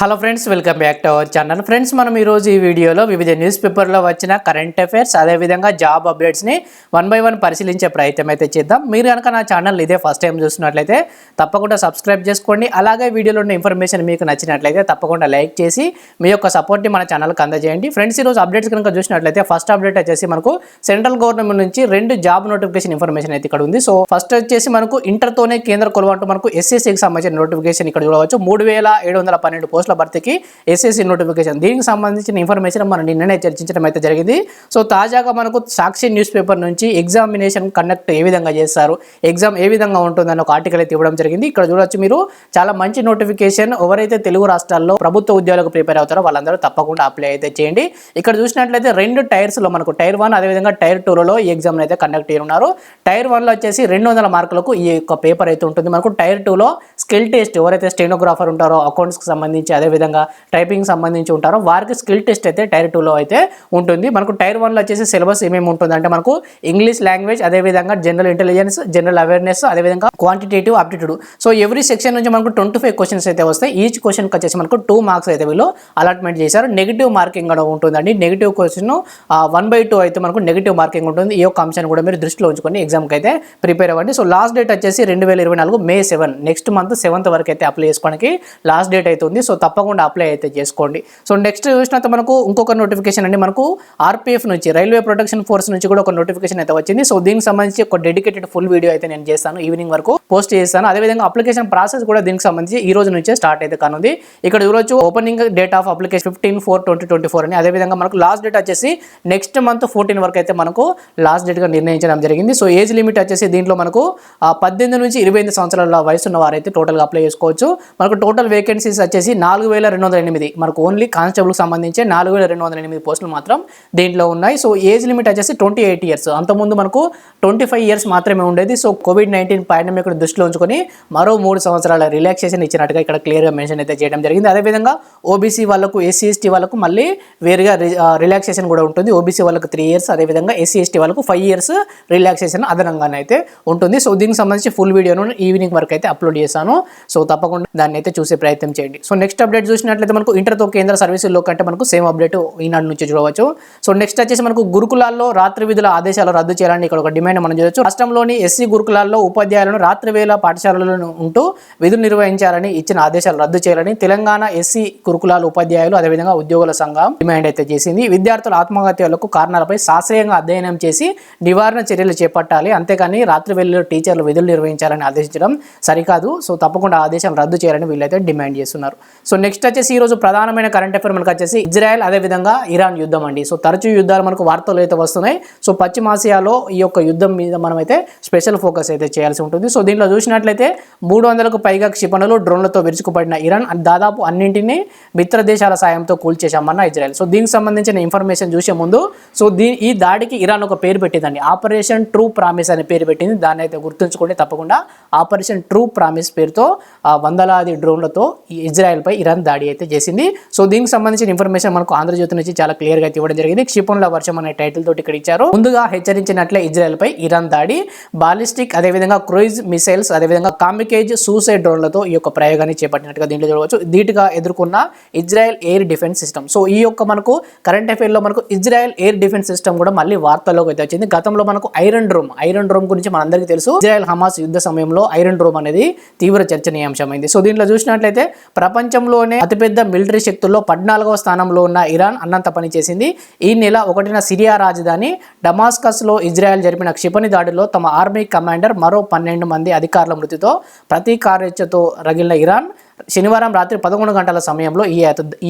Hello friends welcome back to our channel friends మనం ఈరోజు ఈ వీడియోలో వివిధ న్యూస్ పేపర్లో వచ్చిన కరెంట్ అఫైర్స్ అదేవిధంగా జాబ్ అప్డేట్స్ని వన్ బై వన్ పరిశీలించే ప్రయత్నం అయితే చేద్దాం. మీరు కనుక నా ఛానల్ ఇదే ఫస్ట్ టైం చూస్తున్నట్లయితే తప్పకుండా సబ్స్క్రైబ్ చేసుకోండి. అలాగే వీడియోలో ఉన్న ఇన్ఫర్మేషన్ మీకు నచ్చినట్లయితే తప్పకుండా లైక్ చేసి మీ యొక్క సపోర్ట్ని మన ఛానల్కి అందజేయండి. ఫ్రెండ్స్ ఈరోజు అప్డేట్స్ కనుక చూసినట్లయితే ఫస్ట్ అప్డేట్ వచ్చేసి మనకు సెంట్రల్ గవర్నమెంట్ నుంచి రెండు జాబ్ నోటిఫికేషన్ ఇన్ఫర్మేషన్ అయితే ఇక్కడ ఉంది. సో ఫస్ట్ వచ్చేసి మనకు ఇంటర్తోనే కేంద్ర కొలువంటూ మనకు ఎస్ఎస్సికి సంబంధించిన నోటిఫికేషన్ ఇక్కడ చూడవచ్చు. మూడు వేల ఏడు వందల పన్నెండు పోస్టుల భర్తీకి ఎస్ఎస్సి నోటిఫికేషన్ దీనికి సంబంధించిన ఇన్ఫర్మేషన్ మనం నిన్ననే చర్చించడం అయితే జరిగింది. సో తాజాగా మనకు సాక్షి న్యూస్ పేపర్ నుంచి ఎగ్జామినేషన్ కండక్ట్ ఏ విధంగా చేస్తారు ఎగ్జామ్ ఏ విధంగా ఉంటుందని ఒక ఆర్టికల్ అయితే ఇవ్వడం జరిగింది. ఇక్కడ చూడొచ్చు మీరు చాలా మంచి నోటిఫికేషన్ ఎవరైతే తెలుగు రాష్ట్రాల్లో ప్రభుత్వ ఉద్యోగాలకు ప్రిపేర్ అవుతారో వాళ్ళందరూ తప్పకుండా అప్లై అయితే చేయండి. ఇక్కడ చూసినట్లయితే రెండు టైర్స్లో మనకు టైర్ వన్ అదేవిధంగా టైర్ టూలలో ఈ ఎగ్జామ్ అయితే కండక్ట్ చేయనున్నారు. టైర్ వన్లో వచ్చేసి రెండు వందల మార్కులకు ఈ యొక్క పేపర్ అయితే ఉంటుంది. మనకు టైర్ టూలో స్కిల్ టెస్ట్ ఎవరైతే స్టెనోగ్రాఫర్ ఉంటారో అకౌంట్స్కి సంబంధించి అదేవిధంగా టైపింగ్ సంబంధించి ఉంటారో వారికి స్కిల్ టెస్ట్ అయితే టైర్ టూలో అయితే ఉంటుంది. మనకు టైర్ వన్లో వచ్చేసి సిలబస్ ఏమేమి ఉంటుంది అంటే మనకు ఇంగ్లీష్ లాంగ్వేజ్ అదేవిధంగా జనరల్ ఇంటెలిజెన్స్ జనరల్ అవేర్నెస్ అదేవిధంగా quantitative aptitude so every section నుంచి మనకు ట్వంటీ ఫైవ్ క్వశ్చన్స్ అయితే వస్తాయి. ఈచ్ క్వశ్చన్కి వచ్చేసి మనకు టూ మార్క్స్ అయితే వీళ్ళు అలాట్మెంట్ చేశారు. నెగిటివ్ మార్కింగ్ కూడా ఉంటుందండి. Negative question one by two అయితే మనకు నెగిటివ్ మార్కింగ్ ఉంటుంది. ఈ యొక్క అంశాన్ని కూడా మీరు దృష్టిలో ఉంచుకొని ఎగ్జామ్కి అయితే ప్రిపేర్ అవ్వండి. సో లాస్ట్ డేట్ వచ్చేసి రెండు వేల ఇరవై నాలుగు May seven next month seventh వరకు అయితే అప్లై చేసుకోవడానికి లాస్ట్ డేట్ అయితే ఉంది. సో తప్పకుండా అప్లై అయితే చేసుకోండి. సో నెక్స్ట్ చూసినంత మనకు ఇంకొక నోటిఫికేషన్ అండి. మనకు ఆర్పీఎఫ్ నుంచి రైల్వే ప్రొటెక్షన్ ఫోర్స్ నుంచి కూడా ఒక నోటిఫికేషన్ అయితే వచ్చింది. సో దీనికి సంబంధించి ఒక డెడికేటెడ్ ఫుల్ వీడియో అయితే నేను చేస్తాను. ఈవినింగ్ వరకు పోస్ట్ చేస్తాను. అదేవిధంగా అప్లికేషన్ ప్రాసెస్ కూడా దీనికి సంబంధించి ఈ రోజు నుంచే స్టార్ట్ అయితే కానుంది. ఇక్కడ చూడొచ్చు opening date of application fifteen four twenty twenty four అని. అదేవిధంగా మనకు లాస్ట్ డేట్ వచ్చేసి నెక్స్ట్ మంత్ ఫోర్టీన్ వరకు అయితే మనకు లాస్ట్ డేట్గా నిర్ణయించడం జరిగింది. సో ఏజ్ లిమిట్ వచ్చేసి దీంట్లో మనకు ఆ, పద్దెనిమిది నుంచి ఇరవై ఎనిమిది సంవత్సరాల వయసు ఉన్న వారైతే టోటల్గా అప్లై చేసుకోవచ్చు. మనకు టోటల్ వేకెన్సీస్ వచ్చేసి నాలుగు నాలుగు వేల రెండు వందల ఎనిమిది. మనకు ఓన్లీ కానిస్టేబుల్కి సంబంధించి నాలుగు వేల రెండు వందల ఎనిమిది పోస్టులు మాత్రం దీంట్లో ఉన్నాయి. సో ఏజ్ లిమిట్ వచ్చేసి ట్వంటీ ఎయిట్ ఇయర్స్ అంతకుముందు మనకు ట్వంటీ ఫైవ్ ఇయర్స్ మాత్రమే ఉండేది. సో కోవిడ్ నైన్టీన్ పాండమిక్ దృష్టిలో ఉంచుకొని మరో మూడు సంవత్సరాల రిలాక్సేషన్ ఇచ్చినట్టుగా ఇక్కడ క్లియర్గా మెన్షన్ అయితే చేయడం జరిగింది. అదేవిధంగా ఓబీసీ వాళ్ళకు ఎస్సీ ఎస్టీ వాళ్ళకు మళ్ళీ వేరుగా రిలాక్సేషన్ కూడా ఉంటుంది. ఓబీసీ వాళ్ళకు త్రీ ఇయర్స్ అదేవిధంగా ఎస్సీ ఎస్టీ వాళ్ళకు ఫైవ్ ఇయర్స్ రిలాక్సేషన్ అదనంగానే అయితే ఉంటుంది. సో దీనికి సంబంధించి ఫుల్ వీడియోను ఈవినింగ్ వరకు అయితే అప్లోడ్ చేశాను. సో తప్పకుండా దాన్ని అయితే చూసే ప్రయత్నం చేయండి. సో నెక్స్ట్ అప్డేట్ చూసినట్లయితే మనకు ఇంటర్తో కేంద్ర సర్వీసుల్లో కంటే మనకు సేమ్ అప్డేట్ ఈనాడు నుంచి చూడవచ్చు. సో నెక్స్ట్ వచ్చేసి మనకు గురుకులాల్లో రాత్రి విధుల ఆదేశాలు రద్దు చేయాలని ఇక్కడ ఒక డిమాండ్ మనం చూడొచ్చు. రాష్ట్రంలోని ఎస్సీ గురుకులాల్లో ఉపాధ్యాయులను రాత్రి వేళ పాఠశాలలను ఉంటూ విధులు నిర్వహించాలని ఇచ్చిన ఆదేశాలు రద్దు చేయాలని తెలంగాణ ఎస్సీ గురుకులాల ఉపాధ్యాయులు అదేవిధంగా ఉద్యోగుల సంఘం డిమాండ్ అయితే చేసింది. విద్యార్థుల ఆత్మహత్యలకు కారణాలపై శాస్త్రీయంగా అధ్యయనం చేసి నివారణ చర్యలు చేపట్టాలి. అంతేకాని రాత్రి వేళలో టీచర్లు విధులు నిర్వహించాలని ఆదేశించడం సరికాదు. సో తప్పకుండా ఆదేశం రద్దు చేయాలని వీళ్ళైతే డిమాండ్ చేస్తున్నారు. సో నెక్స్ట్ వచ్చేసి ఈ రోజు ప్రధానమైన కరెంట్ అఫేర్ మనకు వచ్చేసి ఇజ్రాయెల్ అదేవిధంగా ఇరాన్ యుద్ధం అండి. సో తరచూ యుద్ధాలు మనకు వార్తలు అయితే వస్తున్నాయి. సో పశ్చిమాసియాలో ఈ యొక్క యుద్ధం మీద మనమైతే స్పెషల్ ఫోకస్ అయితే చేయాల్సి ఉంటుంది. సో దీంట్లో చూసినట్లయితే మూడు వందలకు పైగా క్షిపణులు డ్రోన్లతో విరుచుకుపడిన ఇరాన్ దాదాపు అన్నింటినీ మిత్ర దేశాల సాయంతో కూల్చేశామన్న ఇజ్రాయెల్. సో దీనికి సంబంధించిన ఇన్ఫర్మేషన్ చూసే ముందు సో దీ ఈ దాడికి ఇరాన్ ఒక పేరు పెట్టిందండి. ఆపరేషన్ ట్రూ ప్రామిస్ అనే పేరు పెట్టింది. దాన్ని అయితే గుర్తుంచుకోండి తప్పకుండా ఆపరేషన్ ట్రూ ప్రామిస్ పేరుతో వందలాది డ్రోన్లతో ఈ ఇజ్రాయెల్పై ఇరాన్ దాడి అయితే చేసింది. సో దీనికి సంబంధించిన ఇన్ఫర్మేషన్ మనకు ఆంధ్రజ్యోతి నుంచి చాలా క్లియర్గా అయితే ఇవ్వడం జరిగింది. క్షిపణుల వర్షం అనే టైటిల్ తోటి ఇక్కడ ఇచ్చారు. ముందుగా హెచ్చరించినట్లే ఇజ్రాయెల్పై ఇరాన్ దాడి. బాలిస్టిక్ అదేవిధంగా క్రూయిజ్ మిసైల్స్ అదేవిధంగా కామికేజ్ సూసైడ్ డ్రోన్లతో ఈ యొక్క ప్రయోగాన్ని చేపట్టినట్టుగా దీంట్లో చూడవచ్చు. ధీటుగా ఎదుర్కొన్న Israel air defence system so ఈ యొక్క మనకు కరెంట్ అఫైర్లో మనకు ఇజ్రాయెల్ ఎయిర్ డిఫెన్స్ సిస్టమ్ కూడా మళ్ళీ వార్తల్లోకి అయితే వచ్చింది. గతంలో మనకు ఐరన్ డ్రోమ్ ఐరన్ డ్రోమ్ గురించి మనందరికీ తెలుసు. ఇజ్రాయెల్ హమాస్ యుద్ధ సమయంలో ఐరన్ డ్రోమ్ అనేది తీవ్ర చర్చనీయాంశమైంది. సో దీంట్లో చూసినట్లయితే ప్రపంచం ప్రపంచంలోనే అతిపెద్ద మిలిటరీ శక్తుల్లో పద్నాలుగవ స్థానంలో ఉన్న ఇరాన్ అన్నంత పని చేసింది. ఈ నెల ఒకటిన సిరియా రాజధాని డమాస్కస్లో ఇజ్రాయెల్ జరిపిన క్షిపణి దాడిలో తమ ఆర్మీ కమాండర్ మరో పన్నెండు మంది అధికారుల మృతితో ప్రతీకార్యతతో రగిలిన ఇరాన్ శనివారం రాత్రి పదకొండు గంటల సమయంలో ఈ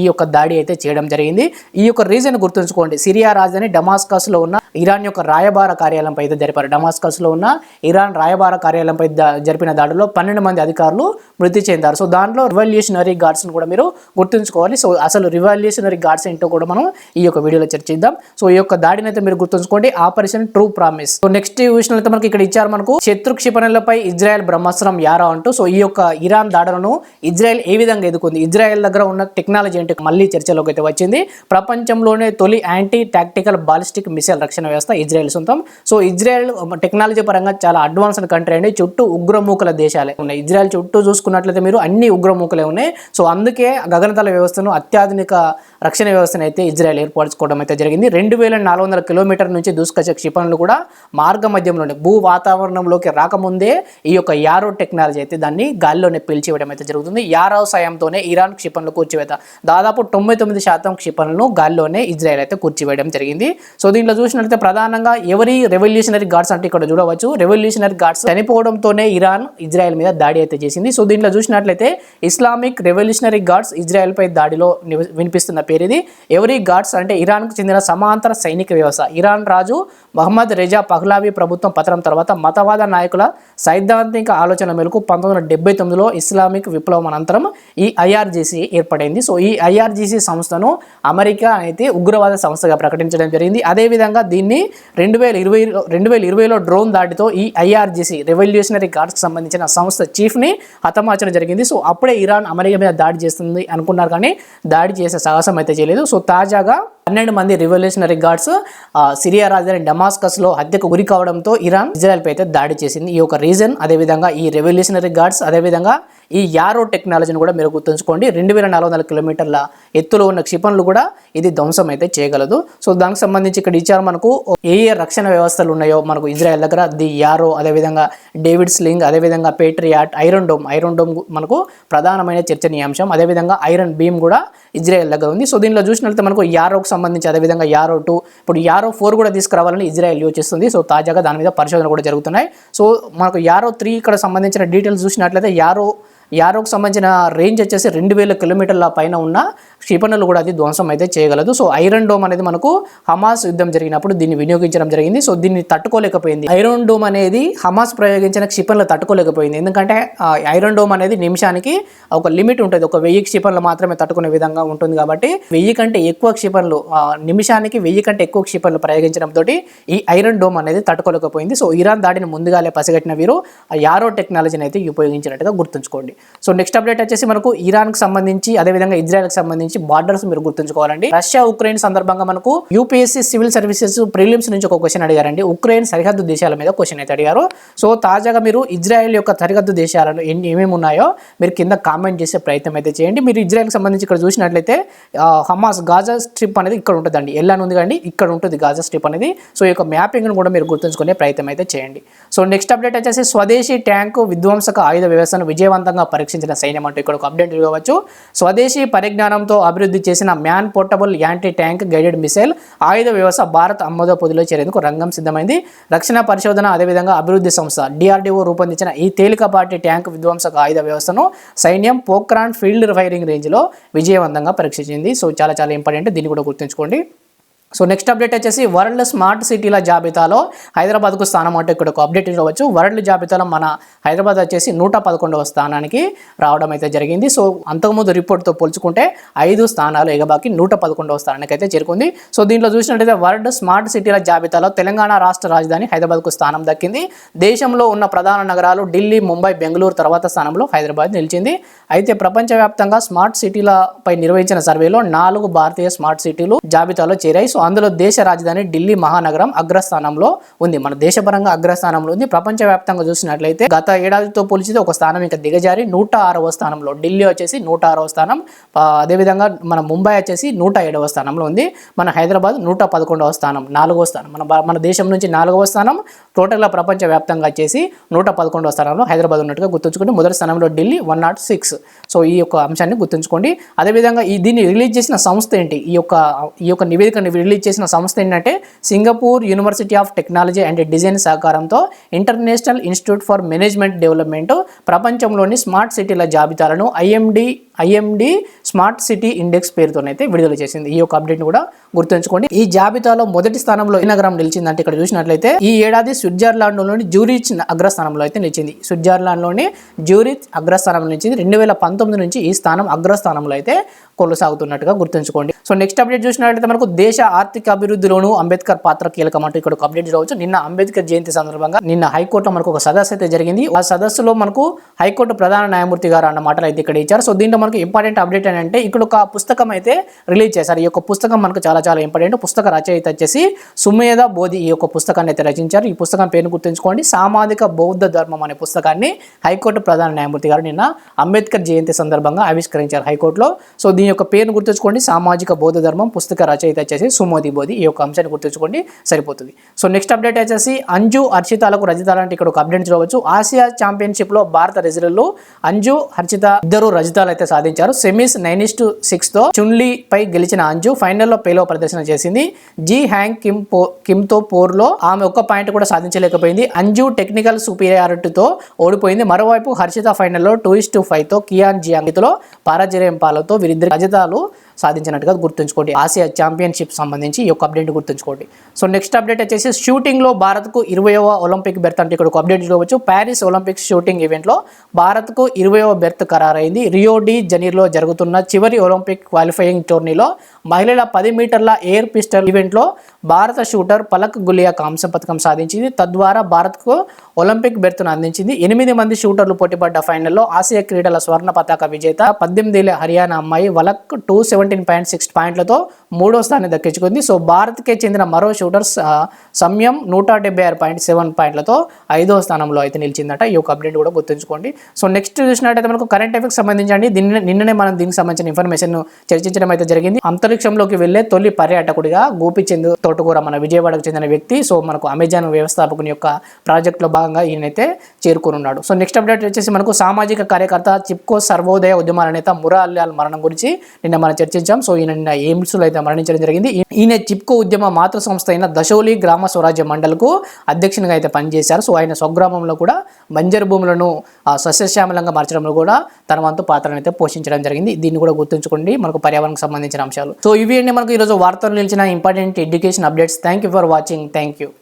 ఈ యొక్క దాడి అయితే చేయడం జరిగింది. ఈ యొక్క రీజన్ గుర్తుంచుకోండి. సిరియా రాజధాని డమాస్కస్లో ఉన్న ఇరాన్ యొక్క రాయబార కార్యాలయంపై అయితే జరిపారు. డమాస్కస్లో ఉన్న ఇరాన్ రాయబార కార్యాలయంపై జరిపిన దాడిలో పన్నెండు మంది అధికారులు మృతి చెందారు. సో దాంట్లో రివల్యూషనరీ గార్డ్స్ని కూడా మీరు గుర్తుంచుకోవాలి. సో అసలు రివల్యూషనరీ గార్డ్స్ ఏంటో కూడా మనం ఈ యొక్క వీడియోలో చర్చిద్దాం. సో ఈ యొక్క దాడిని అయితే మీరు గుర్తుంచుకోండి. Operation true promise. So next విషయంలో మనకి ఇక్కడ ఇచ్చారు మనకు శత్రు క్షిపణులపై ఇజ్రాయెల్ బ్రహ్మాస్త్రం యారా అంటూ. సో ఈ యొక్క ఇరాన్ దాడులను ఇజ్రాయెల్ ఏ విధంగా ఎదుర్కొంది? ఇజ్రాయెల్ దగ్గర ఉన్న టెక్నాలజీ ఏంటి? మళ్ళీ చర్చలోకి అయితే వచ్చింది. ప్రపంచంలోనే తొలి యాంటీ టాక్టికల్ బాలిస్టిక్ మిసైల్ రక్షణ వ్యవస్థ ఇజ్రాయెల్ సొంతం. సో ఇజ్రాయెల్ టెక్నాలజీ పరంగా చాలా అడ్వాన్స్డ్ కంట్రీ అండి. చుట్టూ ఉగ్రమూకల దేశాలే ఉన్నాయి. ఇజ్రాయెల్ చుట్టూ చూసుకున్నట్లయితే మీరు అన్ని ఉగ్రమూకలే ఉన్నాయి. సో అందుకే గగనతల వ్యవస్థను అత్యాధునిక రక్షణ వ్యవస్థను అయితే ఇజ్రాయెల్ ఏర్పరచుకోవడం అయితే జరిగింది. రెండు వేల నాలుగు వందల కిలోమీటర్ నుంచి దూసుకొచ్చే క్షిపణులు కూడా మార్గ మధ్యంలోనే భూ వాతావరణంలోకి రాకముందే ఈ యొక్క యారో టెక్నాలజీ అయితే దాన్ని గాలిలోనే పీల్చివేయడం అయితే జరుగుతుంది. యారావ్ సాయంతోనే ఇరాన్ క్షిపణులు కూర్చివేత. దాదాపు తొంభై తొమ్మిది శాతం క్షిపణులను గాలిలోనే ఇజ్రాయెల్ అయితే కూర్చివేయడం జరిగింది. సో దీంట్లో చూసినట్లయితే ప్రధానంగా ఎవరి రెవల్యూషనరీ గార్డ్స్ అంటే ఇక్కడ చూడవచ్చు. రెవల్యూషనరీ గార్డ్స్ చనిపోవడంతోనే ఇరాన్ ఇజ్రాయెల్ మీద దాడి అయితే చేసింది. సో దీంట్లో చూసినట్లయితే ఇస్లామిక్ రెవల్యూషనరీ గార్డ్స్ ఇజ్రాయెల్ పై దాడిలో వినిపిస్తున్న పేరు ఇది ఎవరి గార్డ్స్ అంటే ఇరాన్కు చెందిన సమాంతర సైనిక వ్యవస్థ. ఇరాన్ రాజు మహమ్మద్ రెజా పహ్లావి ప్రభుత్వం పతనం తర్వాత మతవాద నాయకుల సైద్ధాంతిక ఆలోచన మేరకు పంతొమ్మిది వందల డెబ్బై తొమ్మిదిలో ఇస్లామిక్ విప్లవం అనంతరం ఈ ఐఆర్జీసీ ఏర్పడింది. సో ఈ ఐఆర్జీసీ సంస్థను అమెరికా అయితే ఉగ్రవాద సంస్థగా ప్రకటించడం జరిగింది. అదేవిధంగా దీన్ని రెండు వేల ఇరవై రెండు వేల ఇరవైలో డ్రోన్ దాటితో ఈ ఐఆర్జీసీ రెవల్యూషనరీ గార్డ్స్కి సంబంధించిన సంస్థ చీఫ్ని హతమార్చడం జరిగింది. సో అప్పుడే ఇరాన్ అమెరికా మీద దాడి చేస్తుంది అనుకున్నారు కానీ దాడి చేసే సాహసం అయితే చేయలేదు. సో తాజాగా పన్నెండు మంది రివల్యూషనరీ గార్డ్స్ సిరియా రాజధాని డమాస్కస్లో హత్యకు గురి కావడంతో ఇరాన్ ఇజ్రాయెల్పై అయితే దాడి చేసింది. ఈ యొక్క రీజన్ అదేవిధంగా ఈ రెవల్యూషనరీ గార్డ్స్ అదేవిధంగా ఈ యారో టెక్నాలజీని కూడా మీరు గుర్తుంచుకోండి. రెండు వేల నాలుగు వందల కిలోమీటర్ల ఎత్తులో ఉన్న క్షిపణులు కూడా ఇది ధ్వంసం అయితే చేయగలదు. సో దానికి సంబంధించి ఇక్కడ ఇచ్చారు మనకు ఏ ఏ రక్షణ వ్యవస్థలు ఉన్నాయో మనకు ఇజ్రాయెల్ దగ్గర. ది యారో అదేవిధంగా డేవిడ్ స్లింగ్ అదేవిధంగా Patriot Iron Dome. Iron Dome మనకు ప్రధానమైన చర్చనీయాంశం. అదేవిధంగా ఐరన్ బీమ్ కూడా ఇజ్రాయెల్ దగ్గర ఉంది. సో దీనిలో చూసినట్లయితే మనకు యారోకి సంబంధించి అదేవిధంగా యారో టూ ఇప్పుడు యారో ఫోర్ కూడా తీసుకురావాలని ఇజ్రాయెల్ యోచిస్తుంది. సో తాజాగా దాని మీద పరిశోధన కూడా జరుగుతున్నాయి. సో మనకు యారో త్రీ ఇక్కడ సంబంధించిన డీటెయిల్స్ చూసినట్లయితే యారో యారోకు సంబంధించిన రేంజ్ వచ్చేసి రెండు వేల కిలోమీటర్ల పైన ఉన్న క్షిపణులు కూడా అది ధ్వంసం అయితే చేయగలదు. సో ఐరన్ డోమ్ అనేది మనకు హమాస్ యుద్ధం జరిగినప్పుడు దీన్ని వినియోగించడం జరిగింది. సో దీన్ని తట్టుకోలేకపోయింది. ఐరన్ డోమ్ అనేది హమాస్ ప్రయోగించిన క్షిపణులు తట్టుకోలేకపోయింది. ఎందుకంటే ఐరన్ డోమ్ అనేది నిమిషానికి ఒక లిమిట్ ఉంటుంది. ఒక వెయ్యి క్షిపణులు మాత్రమే తట్టుకునే విధంగా ఉంటుంది కాబట్టి వెయ్యి కంటే ఎక్కువ క్షిపణులు నిమిషానికి వెయ్యి కంటే ఎక్కువ క్షిపణులు ప్రయోగించడంతో ఈ ఐరన్ డోమ్ అనేది తట్టుకోలేకపోయింది. సో ఇరాన్ దాడిని ముందుగాలే పసిగట్టిన వీరు. ఆ యారో టెక్నాలజీని అయితే ఉపయోగించినట్టుగా గుర్తుంచుకోండి. సో నెక్స్ట్ అప్డేట్ వచ్చేసి మనకు ఇరాన్కి సంబంధించి అదేవిధంగా ఇజ్రాయెల్కి సంబంధించి బార్డర్స్ మీరు గుర్తుంచుకోవాలండి. రష్యా ఉక్రెయిన్ సందర్భంగా మనకు యూపీఎస్సీ సివిల్ సర్వీసెస్ ప్రిలిమ్స్ నుంచి ఒక క్వశ్చన్ అడిగారండి. ఉక్రెయిన్ సరిహద్దు దేశాల మీద క్వశ్చన్ అయితే అడిగారు. సో తాజాగా మీరు ఇజ్రాయెల్ యొక్క సరిహద్దు దేశాలను ఏమేమి ఉన్నాయో మీరు కింద కామెంట్ చేసే ప్రయత్నం అయితే చేయండి. మీరు ఇజ్రాయెల్కి సంబంధించి ఇక్కడ చూసినట్లయితే హమాస్ గాజా స్ట్రిప్ అనేది ఇక్కడ ఉంటుందండి. ఎలా ఉంది కానీ ఇక్కడ ఉంటుంది గాజా స్ట్రిప్ అనేది. సో ఈ యొక్క మ్యాపింగ్ను కూడా మీరు గుర్తుంచుకునే ప్రయత్నం అయితే చేయండి. సో నెక్స్ట్ అప్డేట్ వచ్చేసి స్వదేశీ ట్యాంకు విధ్వంసక ఆయుధ వ్యవస్థను విజయవంతంగా పరీక్షించిన సైన్యం అంటూ ఇక్కడ ఒక అప్డేట్ ఇవ్వవచ్చు స్వదేశీ పరిజ్ఞానంతో అభివృద్ధి చేసిన man portable anti tank guided missile ఆయుధ వ్యవస్థ భారత్ అమ్మదో పొదిలో చేరేందుకు రంగం సిద్ధమైంది. రక్షణ పరిశోధన అదేవిధంగా అభివృద్ధి సంస్థ డిఆర్డీఓ రూపొందించిన ఈ తేలికపాటి ట్యాంక్ విధ్వంసక ఆయుధ వ్యవస్థను సైన్యం పోక్రాన్ ఫీల్డ్ ఫైరింగ్ రేంజ్లో విజయవంతంగా పరీక్షించింది. సో చాలా చాలా ఇంపార్టెంట్. దీన్ని కూడా గుర్తుంచుకోండి. సో నెక్స్ట్ అప్డేట్ వచ్చేసి వరల్డ్ స్మార్ట్ సిటీల జాబితాలో హైదరాబాద్కు స్థానం అంటే ఇక్కడ ఒక అప్డేట్ ఇవ్వచ్చు వరల్డ్ జాబితాలో మన హైదరాబాద్ వచ్చేసి నూట పదకొండవ స్థానానికి రావడం అయితే జరిగింది. సో అంతకుముందు రిపోర్ట్తో పోల్చుకుంటే ఐదు స్థానాలు ఎగబాకి నూట పదకొండవ స్థానానికి అయితే చేరుకుంది. సో దీంట్లో చూసినట్టయితే వరల్డ్ స్మార్ట్ సిటీల జాబితాలో తెలంగాణ రాష్ట్ర రాజధాని హైదరాబాద్కు స్థానం దక్కింది. దేశంలో ఉన్న ప్రధాన నగరాలు ఢిల్లీ ముంబై బెంగళూరు తర్వాత స్థానంలో హైదరాబాద్ నిలిచింది. అయితే ప్రపంచవ్యాప్తంగా స్మార్ట్ సిటీలపై నిర్వహించిన సర్వేలో నాలుగు భారతీయ స్మార్ట్ సిటీలు జాబితాలో చేరాయి. సో అందులో దేశ రాజధాని ఢిల్లీ మహానగరం అగ్రస్థానంలో ఉంది. మన దేశపరంగా అగ్రస్థానంలో ఉంది. ప్రపంచవ్యాప్తంగా చూసినట్లయితే గత ఏడాదితో పోల్చితే ఒక స్థానం ఇంకా దిగజారి నూట ఆరవ స్థానంలో ఢిల్లీ వచ్చేసి నూట ఆరవ స్థానం. అదేవిధంగా మన ముంబై వచ్చేసి నూట ఏడవ స్థానంలో ఉంది. మన హైదరాబాద్ నూట పదకొండవ స్థానం నాలుగవ స్థానం. మన మన దేశం నుంచి నాలుగవ స్థానం. టోటల్గా ప్రపంచవ్యాప్తంగా వచ్చేసి నూట పదకొండవ స్థానంలో హైదరాబాద్ ఉన్నట్టుగా గుర్తుంచుకోండి. మొదటి స్థానంలో Delhi one naught six. So ఈ యొక్క అంశాన్ని గుర్తుంచుకోండి. అదేవిధంగా ఈ దీన్ని రిలీజ్ చేసిన సంస్థ ఏంటి? ఈ యొక్క ఈ యొక్క నివేదికను రిలీజ్ చేసిన సంస్థ ఏంటంటే Singapore University of Technology and Design సహకారంతో International Institute for Management Development ప్రపంచంలోని స్మార్ట్ సిటీల జాబితాలను IMD IMD smart city index పేరుతోనైతే విడుదల చేసింది. ఈ యొక్క అప్డేట్ కూడా గుర్తుంచుకోండి. ఈ జాబితాలో మొదటి స్థానంలో ఏ నగరం నిలిచిందంటే ఇక్కడ చూసినట్లయితే ఈ ఏడాది స్విట్జర్లాండ్లోని జూరిచ్ అగ్రస్థానంలో అయితే నిలిచింది. స్విట్జర్లాండ్లోని జూరిచ్ అగ్రస్థానంలో నిలిచింది. రెండు వేల పంతొమ్మిది నుంచి ఈ స్థానం అగ్రస్థానంలో అయితే కొనసాగుతున్నట్టుగా గుర్తుంచుకోండి. సో నెక్స్ట్ అప్డేట్ చూసినట్లయితే మనకు దేశ ఆర్థిక అభివృద్ధిలోనూ అంబేద్కర్ పాత్ర కీలకం అంటూ ఇక్కడ ఒక అప్డేట్ చూడవచ్చు నిన్న అంబేద్కర్ జయంతి సందర్భంగా నిన్న హైకోర్టులో మనకు ఒక సదస్సు అయితే జరిగింది. ఆ సదస్సులో మనకు హైకోర్టు ప్రధాన న్యాయమూర్తి గారు అన్న మాటలు అయితే ఇక్కడ ఇచ్చారు. సో దీంట్లో మనకు ఇంపార్టెంట్ అప్డేట్ ఏంటంటే ఇక్కడ ఒక పుస్తకం అయితే రిలీజ్ చేశారు. ఈ యొక్క పుస్తకం మనకు చాలా చాలా ఇంపార్టెంట్. పుస్తక రచయిత వచ్చేసి సుమేధ బోధి ఈ యొక్క పుస్తకాన్ని అయితే రచించారు. ఈ పుస్తకం పేరు గుర్తుంచుకోండి. సామాజిక బౌద్ధ ధర్మం అనే పుస్తకాన్ని హైకోర్టు ప్రధాన న్యాయమూర్తి గారు నిన్న అంబేద్కర్ జయంతి సందర్భంగా ఆవిష్కరించారు హైకోర్టులో. సో దీని యొక్క పేరును గుర్తుంచుకోండి. సామాజిక బౌద్ధ ధర్మం పుస్తక రచయిత వచ్చేసి సుమోది బోధి ఈ యొక్క అంశాన్ని గుర్తుంచుకోండి సరిపోతుంది. సో నెక్స్ట్ అప్డేట్ వచ్చేసి అంజు హర్షితాలకు రజితాలు అంటే ఇక్కడ ఒక అప్డేట్ చూడవచ్చు. ఆసియా ఛాంపియన్షిప్లో భారత రిజర్వ్లు అంజు హర్షిత ఇద్దరు రజితాలు అయితే సాధించారు. సెమీస్ నైన్ ఇస్ సిక్స్తో చున్లీ పై గెలిచిన అంజు ఫైనల్లో పేలో ప్రదర్శన చేసింది. జీ హ్యాంగ్ కిమ్ పో కిమ్తో పోర్లో ఆమె ఒక్క పాయింట్ కూడా సాధించలేకపోయింది. అంజు టెక్నికల్ సుపీరియారిటీతో ఓడిపోయింది. మరోవైపు హర్షిత ఫైనల్లో టూ ఇస్ టూ ఫైవ్తో కియాన్ జియాంగితో పరాజయం పాలతో వీరిద్దరు రజితాలు సాధించినట్టుగా గుర్తుంచుకోండి. ఆసియా ఛాంపియన్షిప్ సంబంధించి ఈ యొక్క అప్డేట్ గుర్తుంచుకోండి. సో నెక్స్ట్ అప్డేట్ వచ్చేసి షూటింగ్లో భారత్కు ఇరవైవ ఒలింపిక్ బెర్త్ అంటే ఇక్కడ ఒక అప్డేట్ చూడవచ్చు. ప్యారిస్ ఒలింపిక్స్ షూటింగ్ ఈవెంట్లో భారత్కు ఇరవైవ బెర్త్ ఖరారైంది. రియో డి జనీర్లో జరుగుతున్న చివరి ఒలింపిక్ క్వాలిఫైయింగ్ టోర్నీలో మహిళల పది మీటర్ల ఎయిర్ పిస్టల్ ఈవెంట్లో భారత షూటర్ పలక్ గులియా కాంస్య పథకం సాధించింది. తద్వారా భారత్కు ఒలింపిక్ బెర్త్ను అందించింది. ఎనిమిది మంది షూటర్లు పోటీపడ్డ ఫైనల్లో ఆసియా క్రీడల స్వర్ణ పతాక విజేత పద్దెనిమిదేళ్ళ హర్యానా అమ్మాయి వలక్ టూ సెవెంటీన్ పాయింట్ సిక్స్ పాయింట్లతో మూడో స్థానాన్ని దక్కించుకుంది. సో భారత్కే చెందిన మరో షూటర్స్ సమయం నూట డెబ్బై ఆరు పాయింట్ సెవెన్ పాయింట్లతో ఐదో స్థానంలో అయితే నిలిచిందట. ఈ యొక్క అప్డేట్ కూడా గుర్తుంచుకోండి. సో నెక్స్ట్ చూసినట్టయితే మనకు కరెంట్ అఫేర్స్ సంబంధించి దీన్ని నిన్ననే మనం దీనికి సంబంధించిన ఇన్ఫర్మేషన్ చర్చించడం అయితే జరిగింది. అంతరిక్షంలోకి వెళ్ళే తొలి పర్యాటకుడిగా గోపిచంద్ తోటకూర మన విజయవాడకు చెందిన వ్యక్తి. సో మనకు అమెజాన్ వ్యవస్థాపకుని యొక్క ప్రాజెక్టులో భాగంగా ఈయనైతే చేరుకున్నాడు సో నెక్స్ట్ అప్డేట్ వచ్చేసి మనకు సామాజిక కార్యకర్త చిప్కో సర్వోదయ ఉద్యమాల నేత మురా అల్లాల్ మరణం గురించి నిన్న మనం చర్చించాం సో ఈయన నిన్న ఎయిమ్స్లో అయితే మరణించడం జరిగింది? ఈయన చిప్కో ఉద్యమ మాతృ సంస్థ అయిన దశౌలి గ్రామ స్వరాజ్య మండలకు అధ్యక్షునిగా అయితే పనిచేశారు. సో ఆయన స్వగ్రామంలో కూడా బంజరు భూములను ఆ, సస్యశ్యామలంగా మార్చడంలో కూడా తన వంతు పాత్రను అయితే పోషించడం జరిగింది. దీన్ని కూడా గుర్తుంచుకోండి. మనకు పర్యావరణకు సంబంధించిన అంశాలు. సో ఇవి అండి మనకు ఈరోజు వార్తలు నిలిచిన important education updates. Thank you for watching. Thank you.